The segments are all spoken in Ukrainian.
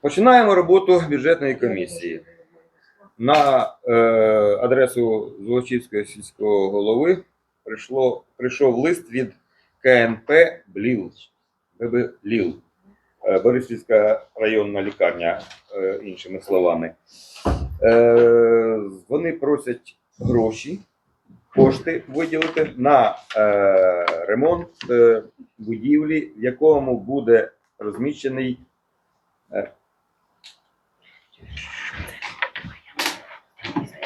Починаємо роботу бюджетної комісії. На е, адресу Золочівського сільського голови прийшло, прийшов лист від КНП БЛІЛ. «Ліл». Е, Бориспільська районна лікарня, е, іншими словами. Е, вони просять гроші, кошти виділити на е, ремонт е, будівлі, в якому буде розміщений е,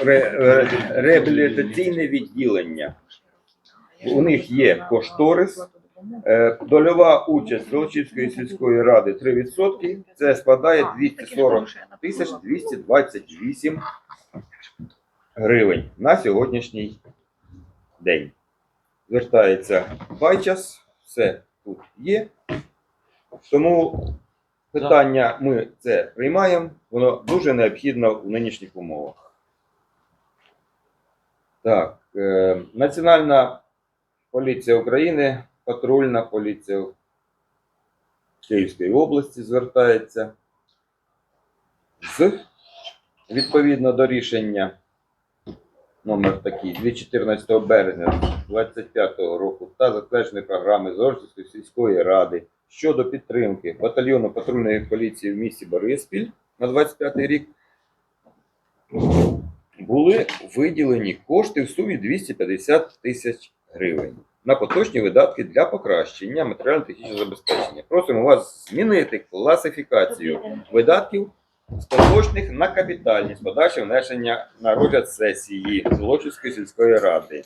ре- реабілітаційне відділення. У них є кошторис, е, дольова участь Золочівської сільської ради 3%. Це складає 240 тисяч 228 гривень на сьогоднішній день. Звертається Байчас, все тут є. Тому питання ми це приймаємо, воно дуже необхідно в нинішніх умовах. Так, е, Національна поліція України, патрульна поліція Київської області звертається з відповідно до рішення номер такий від 14 березня 2025 року та затвердженої програми Зорської сільської ради щодо підтримки батальйону патрульної поліції в місті Бориспіль на 25 рік були виділені кошти в сумі 250 тисяч гривень на поточні видатки для покращення матеріально-технічного забезпечення. Просимо вас змінити класифікацію видатків з поточних на капітальні з внесення на розгляд сесії Золочівської сільської ради.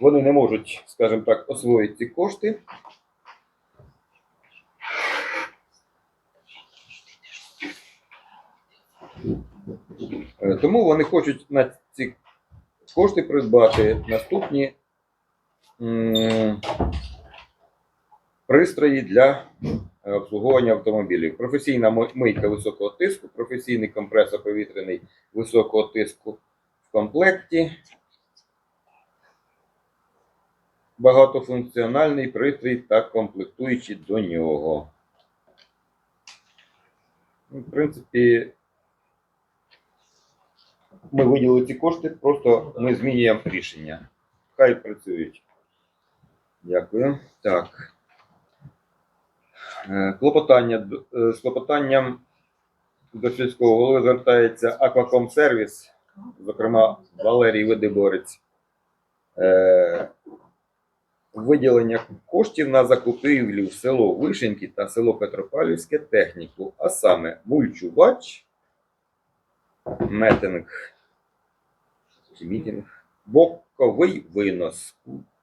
Вони не можуть, скажімо так, освоїти ці кошти. Е, Тому вони хочуть на ці кошти придбати наступні пристрої для е, обслуговування автомобілів. Професійна мийка високого тиску, професійний компресор повітряний високого тиску в комплекті. Багатофункціональний пристрій та комплектуючі до нього. Ну, В принципі, ми виділили ці кошти, просто ми змінюємо рішення. Хай працюють. Дякую. Так. Е, Клопотання е, з клопотанням до сільського голови звертається Акваком Сервіс, зокрема Валерій Видиборець. Виділення коштів на закупівлю в село Вишеньки та село Петропавлівське техніку, а саме мульчувач, метинг, мітинг, боковий винос,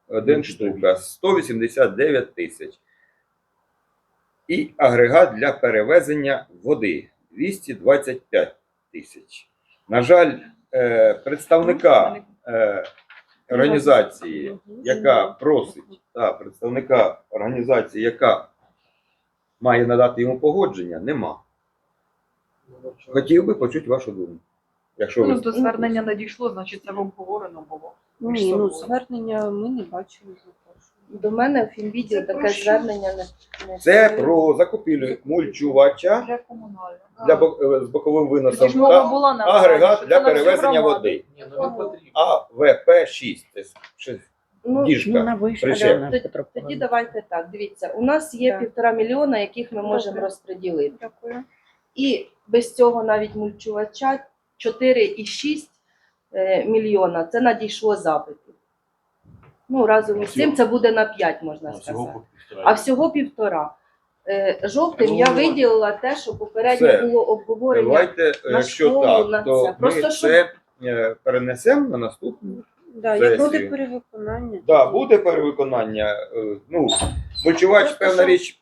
один штука, 189 тисяч. І агрегат для перевезення води 225 тисяч. На жаль, е, представника е, організації, яка просить, та, представника організації, яка має надати йому погодження, нема. Хотів би почути вашу думку. Якщо Ну, ви до звернення надійшло, значить це вам обговорено було. Ні, ну звернення ми не бачили. До мене в фінвідео таке звернення не, не це про закупівлю мульчувача Для комунального. для бок- е, з боковим Тоді виносом ж мова та була на агрегат для на перевезення води. Ні, ну не потрібно. АВП-6. Це ще Ну, діжка. Причем. тоді, тоді давайте так. Дивіться, у нас є Так. півтора мільйона, яких ми можемо Добре. розподілити. Дякую. І без цього навіть мульчувача 4,6 е, мільйона це надійшло запитів. Ну, разом із цим це буде на 5, можна сказати. А всього півтора. Е, Жовтим я Ну, виділила те, що попередньо все. було обговорення. Давайте, е, на якщо школу, так, на то це. ми Просто, щоб- це е, перенесемо на наступну. Да, Сесію. як буде перевиконання. Да, буде перевиконання. е, Ну, Бочувач, Просто певна щоб- річ.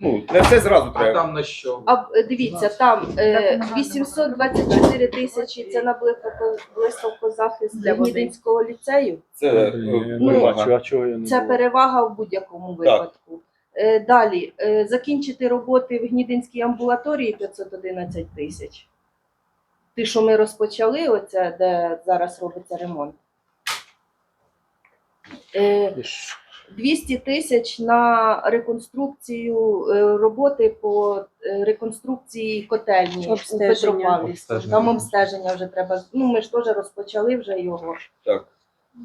Ну, не все зразу А треба. там на що? А е, дивіться, там е, 824 тисячі це на блискавко- блискавкозахист для Гнідинського ліцею. Це е, Ну, вимога. а чого я не Це перевага в будь-якому випадку. Е, Далі е, закінчити роботи в Гнідинській амбулаторії 511 тисяч. Ті, що ми розпочали, оце, де зараз робиться ремонт. Е, 200 тисяч на реконструкцію е, роботи по е, реконструкції котельні у Обстеження. Петропавлівську. Обстеження. Там обстеження вже треба. Ну ми ж теж розпочали вже його. Так.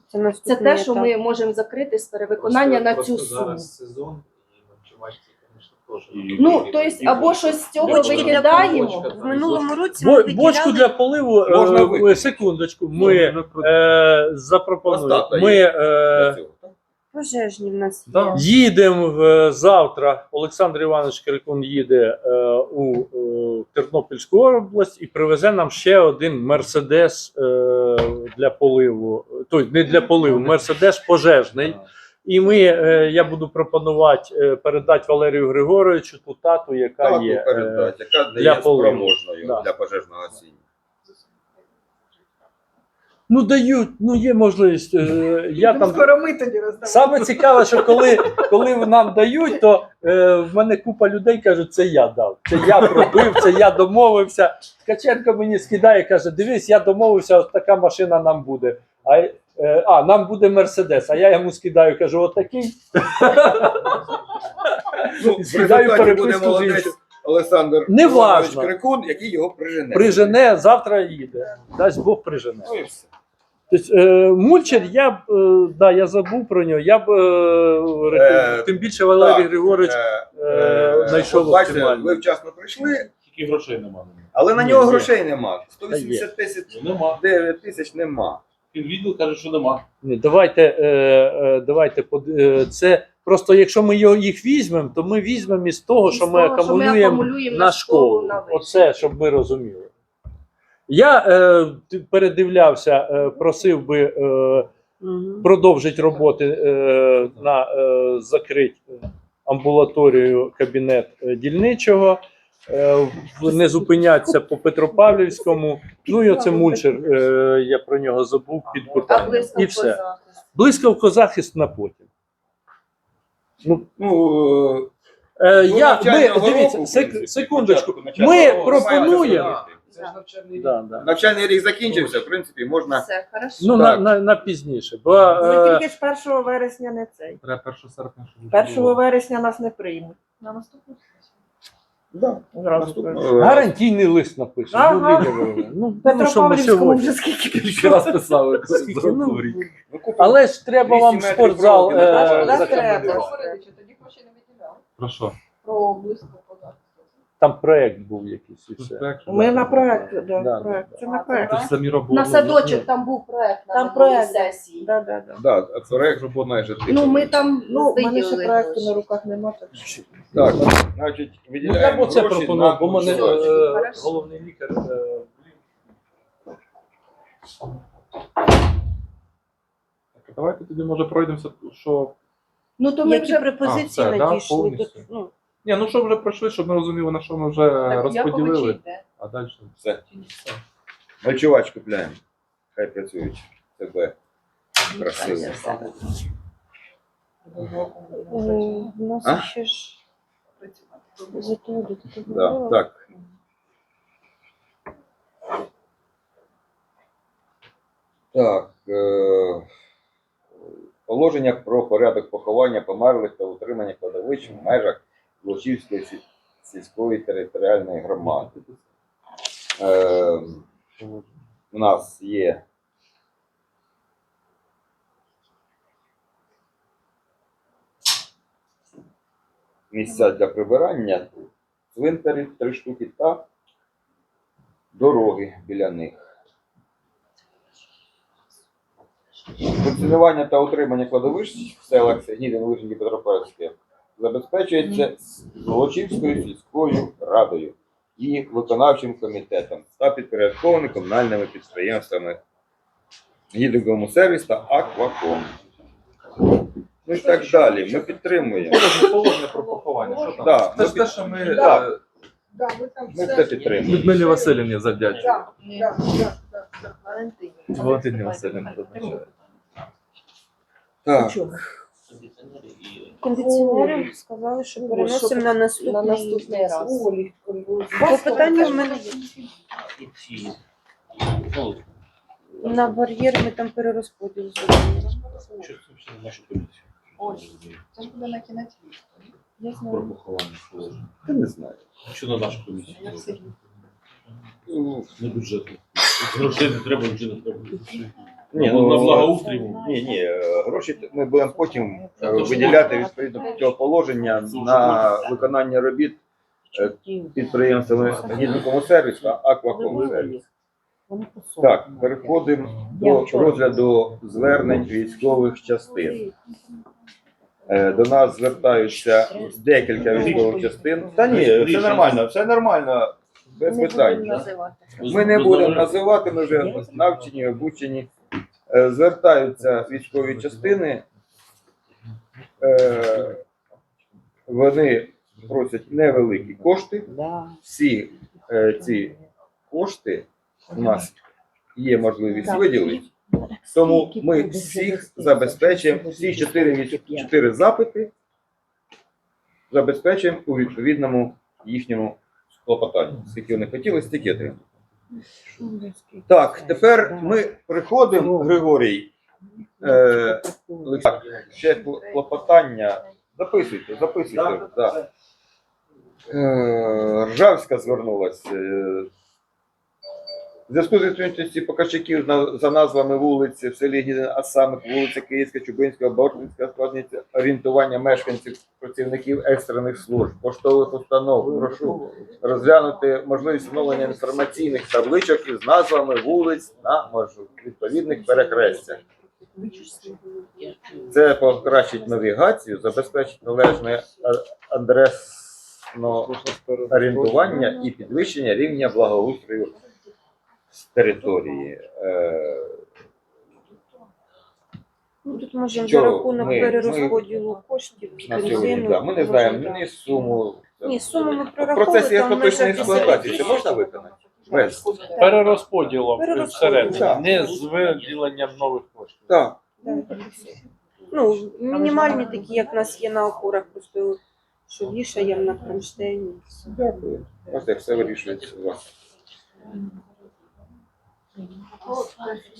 Це, Це наступний те, що етап. ми можемо закрити з перевиконання на Просто цю суму. зараз сезон і ночувачці, звісно, теж. Ну, тобто, або щось з цього Бочки для викидаємо. В минулому році Бо, ми бочку виділяли для поливу, Можна е, викинути. секундочку, ми е, запропонуємо. Ми е, Для цього, так? Пожежні в нас є. Да. їдемо в- завтра. Олександр Іванович Кирикун їде е, у е, Тернопільську область і привезе нам ще один мерседес е, для поливу. Тобто не для поливу, мерседес пожежний. І ми, е, я буду пропонувати е, передати Валерію Григоровичу ту тату, яка Тату є. е, передати, яка для дає поливу. спроможною Да. для пожежного гасіння. Ну дають, ну є можливість. е, Я там Скоро ми тоді роздамо. Саме цікаве, що коли, коли нам дають, то е, в мене купа людей кажуть, це я дав, це я пробив, це я домовився. Ткаченко мені скидає і каже: дивись, я домовився, от така машина нам буде. А, е, а нам буде Мерседес. А я йому скидаю, кажу, отакий. Ну, в Скидаю результаті буде переписку з молодець іншим. Олександр Не Іванович важно. Крикун, який його прижене. Прижене, завтра їде. Дасть Бог прижене. Ну і все. Тобто, е, мульчер, я б е, да, я забув про нього. Я б е. Е, тим більше Валерій так, Григорович Е, е, знайшов от бачите, ви вчасно прийшли, Тільки грошей немає. але на Ні, нього є. грошей нема. Та 180 тисяч, Ну, Нема. 9 тисяч нема. Фінвідділ каже, що нема. Ні, давайте, е, е, давайте под- е, це просто якщо ми його їх візьмемо, то ми візьмемо із того, що ми ми акумулюємо на школу. на. Оце, щоб ви розуміли. Я е, передивлявся, е, просив би е, продовжити роботи е, на е, закрити амбулаторію кабінет е, дільничого. е, Не зупинятися по Петропавлівському. Ну і оце мульчер, е, я про нього забув під А питанням. близько І все. захист. Блискавко захист на потім. Ну, Ну, е, Ну, я, навчального ми, дивіться, року, в сек- принципі, секундочку. початку навчального Ми року пропонуємо. Це ж навчальний рік. Да, да. навчальний рік закінчився, в принципі, можна. Все, хорошо. Ну, на, Так. на, на пізніше. Бо, Ну, е, тільки ж 1 вересня не цей. Треба 1 серпня, щоб 1 вересня нас не приймуть. На наступну. Да, Зразу наступного- гарантійний лист напише. Ну, Ага. Лідія ну, ну, що ми Петропавлівському сьогодні. вже скільки Кілька раз писали. Скільки, ну, Ну, купимо. Але ж треба 200 вам метрів спортзал не е, треба. Треба. Про що? Про податку. Там проект був якийсь і все. Ми на проект, да, Да, проект. Це на А, проект. Це самі роботи. На садочок там був проект на Там минулій проект. сесії. Да, да, да. Да, проект майже тисяча. Ну, ми там Ну, в мене ще проекту на руках нема. Так. Так, значить, Ну, я б гроші пропонував, бо мене е, Хорошо. головний лікар. е, Так, Давайте тоді може пройдемося, що. Ну, то ми Які вже пропозиції А, все, да, надійшли? повністю. Ну, Ні, ну що вже пройшли, щоб ми розуміли, на що ми вже розподілили. А далі. Все. Ночувач купляємо. Хай працюють. Тебе красиво. у нас ще ж Да, так. Так. Е- положення про порядок поховання померлих та утримання кладовищ в межах Лучівської сільської територіальної громади. Е- у нас є місця для прибирання, цвинтарі три штуки та дороги біля них. Функціонування та утримання кладовищ в селах Сигнідин, Лижні, Петропавське забезпечується Золочівською сільською радою і виконавчим комітетом та підпорядкований комунальними підприємствами Гідроговому сервіс та Акваком. Ну і так далі. Ми підтримуємо. Положення, положення про поховання. Що там? Да, Це ми ж те, що ми Да. е, Да, ми там Ми все- це підтримуємо. Людмилі Васильівні завдячуємо. Да, да, да, да, да. Валентині. Валентині Васильівні. Так. Чому? Кондиціонери сказали, що Ну, переносимо на наступний, на наступний раз. Олі, По питанню в мене є. на бар'єр ми там перерозподіл зробили. Це ж буде на кінець літа. Я Про знаю. поховання положення. Я не знаю. Що на нашу комісію? Як Сергій. Ну, Не. Грошей не треба, нічого не треба. Ні, Ну, ну, на благоустрій. Ні, ні, е, гроші ми будемо потім е, виділяти відповідно до цього положення на виконання робіт підприємствами гідникому сервіс та аквакому сервіс. Так, переходимо до розгляду звернень військових частин. Е, До нас звертаються декілька військових частин. Та ні, все нормально, все нормально, без питань. Ми не будемо називати, ми вже навчені, обучені. Е, Звертаються військові частини. Е, Вони просять невеликі кошти. Всі е, ці кошти у нас є можливість виділити. Тому ми всіх забезпечуємо, всі чотири, чотири запити забезпечуємо у відповідному їхньому клопотанні. Скільки вони хотіли, стільки отримали. Так, тепер ми приходимо, Григорій. Е, так, ще кл- клопотання. Записуйте, записуйте. Да. Е, Ржавська звернулася. В зв'язку з відсутністю показчиків на- за назвами вулиці в селі Гідин, а саме вулиця Київська, Чубинська, Бортницька, складність орієнтування мешканців працівників екстрених служб, поштових установ. Прошу розглянути можливість встановлення інформаційних табличок із назвами вулиць на відповідних перехрестях. Це покращить навігацію, забезпечить належне а- адресно орієнтування і підвищення рівня благоустрою з території. Е, Ну, Тут можемо за рахунок ми- перерозподілу коштів. на сьогодні, бензину, да. Ми не знаємо ні суму. Ні, суму ми В прораховували, процесі 10 експлуатації це можна виконати? Без. Перерозподілом всередині, Так. не з виділенням нових коштів. Так. Да. Ну, мінімальні такі, як в нас є на опорах, просто що вішаємо на кронштейні. Дякую. Ось все вирішується у вас.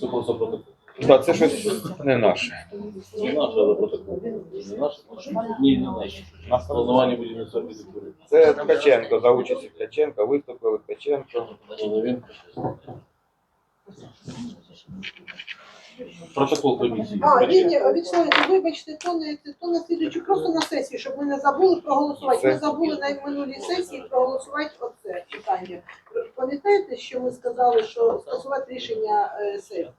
Це просто протокол. Так, це щось не наше. Не наше, але протокол. Не наше? Ні, не наш. Планування будівництва архітектури. Це Ткаченко, за участі Ткаченка, виступили Ткаченко. Він. Протокол комісії. А, ні, ні, відсилайте, вибачте, то не то на слідуючу, просто на сесії, щоб ми не забули проголосувати. Ми забули на минулій сесії проголосувати оце питання. Пам'ятаєте, що ми сказали, що скасувати рішення е, сесії?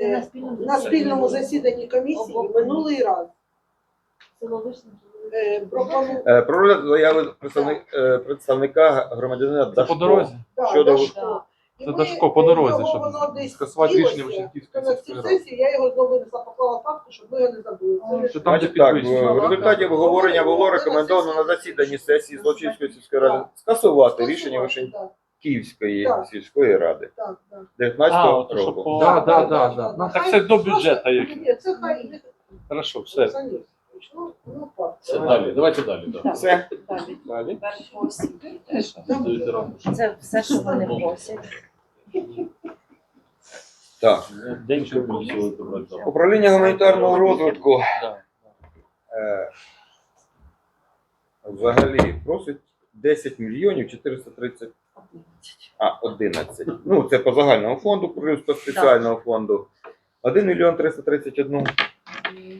Е, на спільному засіданні комісії минулий раз. Е, пропону- Е, Про розгляд заяви представник- е, представника громадянина Це по Дашко. дорозі. Да, Щодо- Дашко. І Це ми, Дашко по е, дорозі, щоб воно десь скасувати рішення Вишенківської на цю сільської ради. сесію я його знову винесла, поклала папку, щоб ми його не забули. Це Що там де Значить так, підвищення. в результаті обговорення було рекомендовано на засіданні сесії Злочинської сільської ради скасувати рішення Вишенківської Так. сільської ради Так, так. 19-го А, то, що року. по- Да, да, да, да. Ну, Так це до бюджету як- Ні, це хай Хорошо, все. Ну, ну. Все, Далі, давайте далі. да. Все. Далі. Далі. Це все, що вони просять. Так. День що комісії брати. Управління гуманітарного розвитку Да. е, взагалі просить 10 мільйонів 430 а, 11. Ну, це по загальному фонду, плюс по спеціального фонду. 1 мільйон 331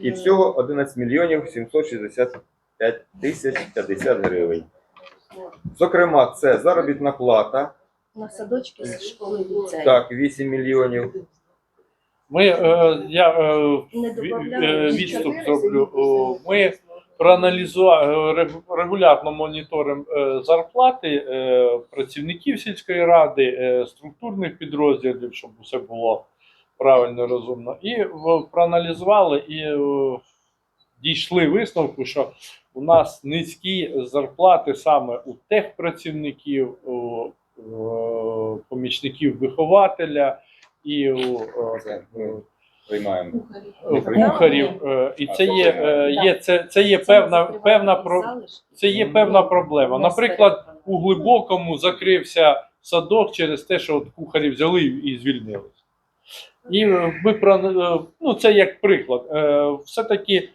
і всього 11 мільйонів 765 тисяч 50 гривень. Зокрема, це заробітна плата, На садочки з школи ліцею. так, 8 мільйонів. Ми, е, я е, е, відступ зроблю. Ми проаналізували регулярно моніторимо е, зарплати е, працівників сільської ради, е, структурних підрозділів, щоб все було правильно розумно. І в- проаналізували і е, дійшли висновку, що у нас низькі зарплати саме у техпрацівників, у помічників вихователя і у е, приймаємо. кухарів. е, І це є, є, це, це є певна, певна, про, це є певна проблема. Наприклад, у глибокому закрився садок через те, що от кухарі взяли і звільнилися. І е, ми про ну це як приклад. Е, Все-таки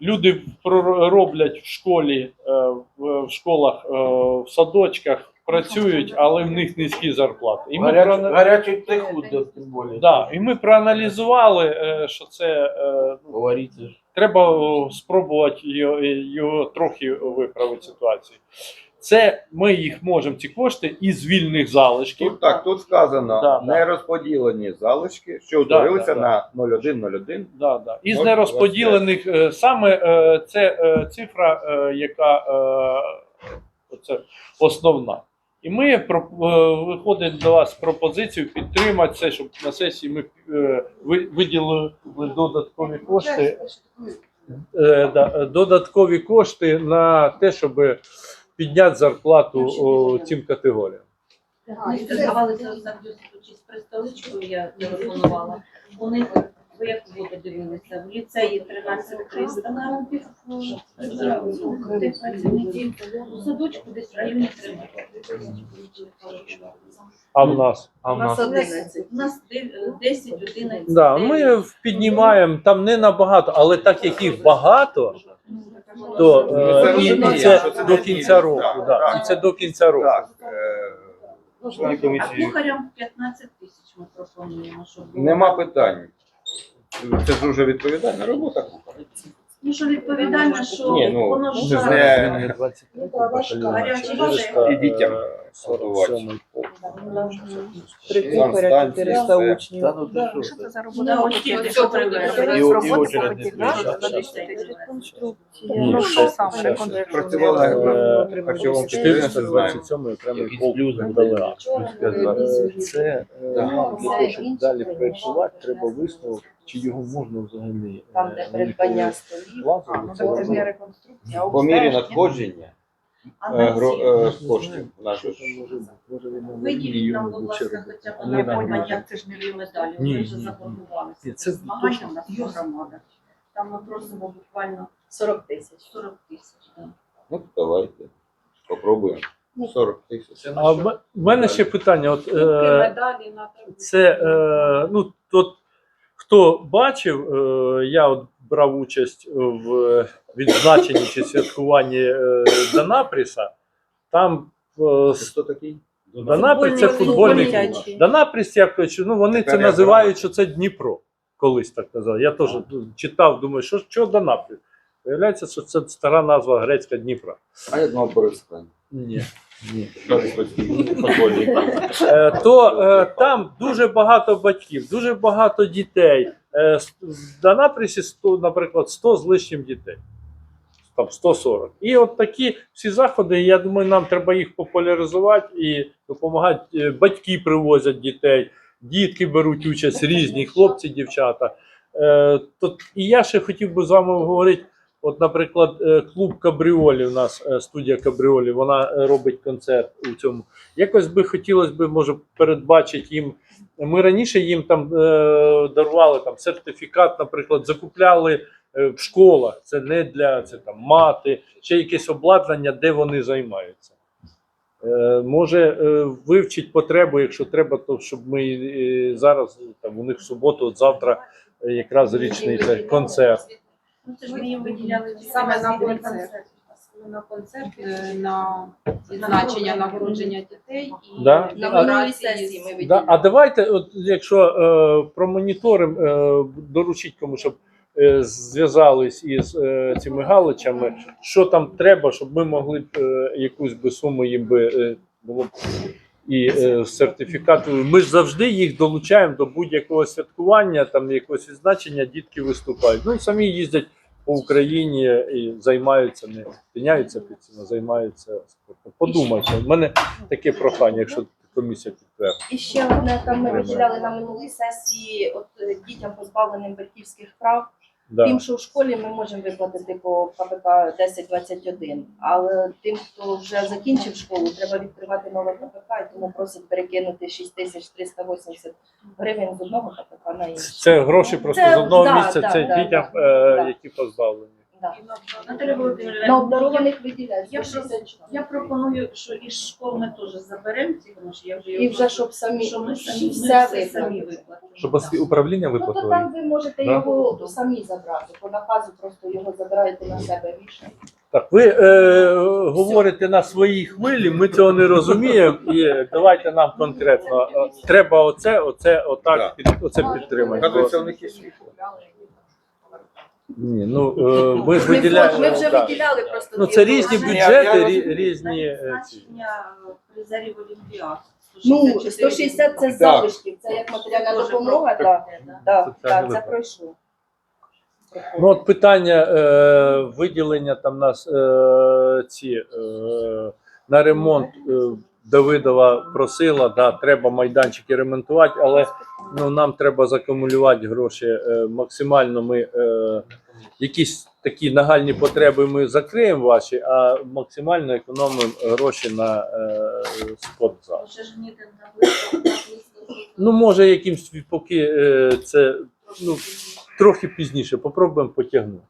люди роблять в школі, е, в школах, е, в садочках, працюють, але в них низькі зарплати. І ми, Гаряч, проана- гарячий да, тим більше. да, і ми проаналізували, е, що це е, ну, Говорите треба спробувати його, його трохи виправити ситуацію. Це ми їх можемо ці кошти із вільних залишків. Тут так, тут сказано Да, да. нерозподілені залишки, що Да, утворилися да, на 0101. Да, да. Із нерозподілених е, саме е, це е, цифра, яка це основна. І ми виходимо до вас з пропозицією підтримати це, щоб на сесії ми виділили додаткові кошти. да, додаткові кошти на те, щоб підняти зарплату о, цим категоріям. А, і Ми це- спілкувалися з представничкою, я телефонувала. У них, ви як ви дивилися, в ліцеї 13300 на тих працівників, у садочку десь в районі 3 А в нас? У нас 11. У нас 10-11. Да, ми піднімаємо там не набагато, але так як їх багато, то Ну, е, і, і це до кінця року. Так, Да, і це до кінця року. Так, е, члени А комісії, кухарям 15 тисяч ми пропонуємо, щоб було. нема питань. Це ж дуже відповідальна робота кухаря. Ну, що відповідально, що Ні, ну, воно ж ж зараз- не Ну. Гарячий Важка. і дітям. 47 Три кухаря, 400 все. учнів. Що? Це за Ну, от ті, що привели. привели. І- і очередь не да, стоїть. що Щас, це щас. Реконструкція. Ні, Ну, що саме? Працювала Е, харчовому 427 окремий полк плюс сказати. Е, Це е, для того, щоб далі проєктувати, треба висновок, чи його можна взагалі Там, е, де придбання столів. А, ну це це ж не реконструкція, а По мірі обстеження. надходження А е, на гро- ці е, коштів наших. Там на Виділіть нам, будь ласка, хоча б Ну, на да, придбання да. це ж не медалі, Ні, ми вже ні, це Змагання точно. нас є громада. Там ми просимо буквально 40 тисяч. 40 тисяч. да. Ну, давайте. Попробуємо. 40 тисяч. А в м- в мене ще питання. От, е, медалі на це е, ну, от, хто бачив, е, я от брав участь в відзначенні чи святкуванні е, Данапріса. Там е, Це хто такий? Данапріс це Футбольний клуб. Данапріс, як то, ну вони Тепер це називають, що це Дніпро. Колись так казав. Я теж читав, думаю, що, що Данапріс? Виявляється, що це стара назва грецька Дніпра. А я думав Борисхан. Ні. Ні. Е, то е, там дуже багато батьків, дуже багато дітей. Е, с- в Данапрісі, 100, наприклад, 100 з лишнім дітей. Там 140. І от такі всі заходи, я думаю, нам треба їх популяризувати і допомагати. Е, Батьки привозять дітей, дітки беруть участь різні, хлопці, дівчата. Е, то, і я ще хотів би з вами говорити. От, наприклад, е, клуб Кабріолі у нас е, студія Кабріолі, вона е, робить концерт у цьому. Якось би хотілося б, може, передбачити їм. Ми раніше їм там дарували там сертифікат, наприклад, закупляли в школах. Це не для це там мати, ще якесь обладнання, де вони займаються. Може вивчить потребу, якщо треба, то щоб ми зараз там у них в суботу, от завтра якраз річний це концерт. Ну, це ж ми їм виділяли Саме на концерт. на концерт, е, на відзначення нагородження дітей і Да? На А- минулій сесії ми Да, а давайте, от якщо е, промоніторимо, е, доручіть кому, щоб е, зв'язались із е, цими галичами, що там треба, щоб ми могли б е, якусь би суму їм би е, було б і е, сертифікат. Ми ж завжди їх долучаємо до будь-якого святкування, там якогось відзначення, дітки виступають. Ну і самі їздять по Україні і займаються, не тиняються під цим, а займаються спортом. Подумайте, в мене таке прохання, якщо комісія підтвердить. І ще одне там ми виділяли на минулій сесії от е, дітям позбавленим батьківських прав. Да. Тим, що в школі ми можемо виплатити по КПК 1021, але тим, хто вже закінчив школу, треба відкривати нове КПК, і тому просять перекинути 6380 гривень з одного КПК на інше. Це гроші просто Це- з одного да, місця, да, це да, дітям, да, е, да. які позбавлені. Да. Да. Наталя Володимирівна, На обдарованих виділяють Я 160. Я пропоную, що із школ ми теж заберемо ці гроші. Я вже І вже щоб самі, що ми самі, ми все все самі виплатити. виплатимо. Щоб осві- управління Ну, то виплатили. там ви можете Да? його самі забрати. По наказу просто його забираєте на себе рішення. Так, ви е, говорите на своїй хвилі, ми цього не розуміємо, і давайте нам конкретно. е, Треба оце, оце, отак, під, оце підтримати. Оказується, у них є світло. Ні, ну е, ми ж виділяємо. ми вже да. виділяли просто Ну дві це різні бюджети, Я- рі- різні. е, ці. Значення призерів Олімпіад. Ну, 160 це Так. залишків, це як матеріальна допомога, так. да. Так, так, це пройшло. Ну от питання е, виділення там нас е, ці е, на ремонт е, Давидова просила, да, треба майданчики ремонтувати, але ну, нам треба закумулювати гроші е, максимально. Ми е, якісь такі нагальні потреби ми закриємо ваші, а максимально економимо гроші на е, спортзал. Ну, може, якимсь поки е, це ну, трохи пізніше, попробуємо потягнути.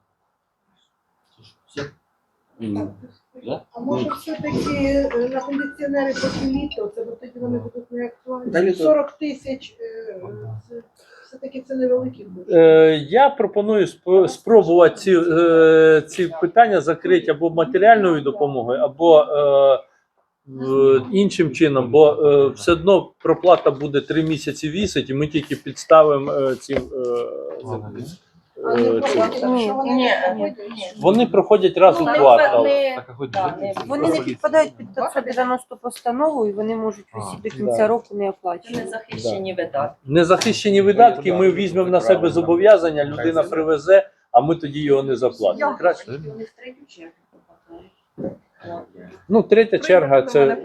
А може все-таки е, на кондиціонери поки літо, це бо тоді вони будуть не актуальні. 40 тисяч, е, це все-таки це невеликі гроші. Е, я пропоную сп- спробувати ці, е, ці питання закрити або матеріальною допомогою, або е, в- іншим чином, бо е, все одно проплата буде три місяці вісить, і ми тільки підставимо е, ці. Е, А не е, ці. вони Ні, ні, проходять. ні. Вони проходять раз у Ну, квартал. не- Так, а хоч да, не- це Вони не підпадають під 590 постанову і вони можуть усі до кінця року не оплачувати. не захищені видатки. Незахищені видатки, ми візьмемо на себе зобов'язання, людина привезе, а ми тоді його не заплатимо. Краще. У них третю чергу попадають. Ну, третя черга це.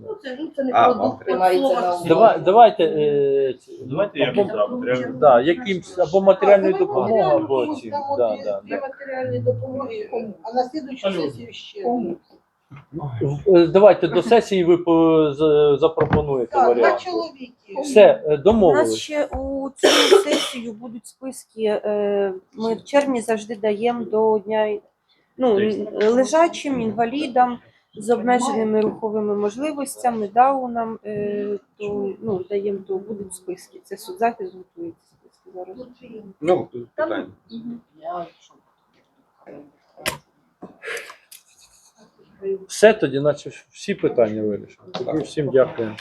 Ну, це Ну, це не А, на увазі. Давайте. Е, ці- Давайте я або, матеріальну да, якимсь або давай допомогою, або ці. Да, дві- да, да. матеріальні допомоги, а на слідуючу Алло. сесію ще. В- е, Давайте до сесії ви по- з- запропонуєте Так, два варіант. чоловіки. Все, е, У нас домовились. ще у цю сесію будуть списки. е, Ми в червні завжди даємо до дня ну, лежачим, інвалідам з обмеженими руховими можливостями, даунам, е, то ну, даємо, то будуть списки. Це соцзахист готується списки зараз. Ну, тут питання. Все тоді, наче всі питання вирішили. Тоді всім дякую.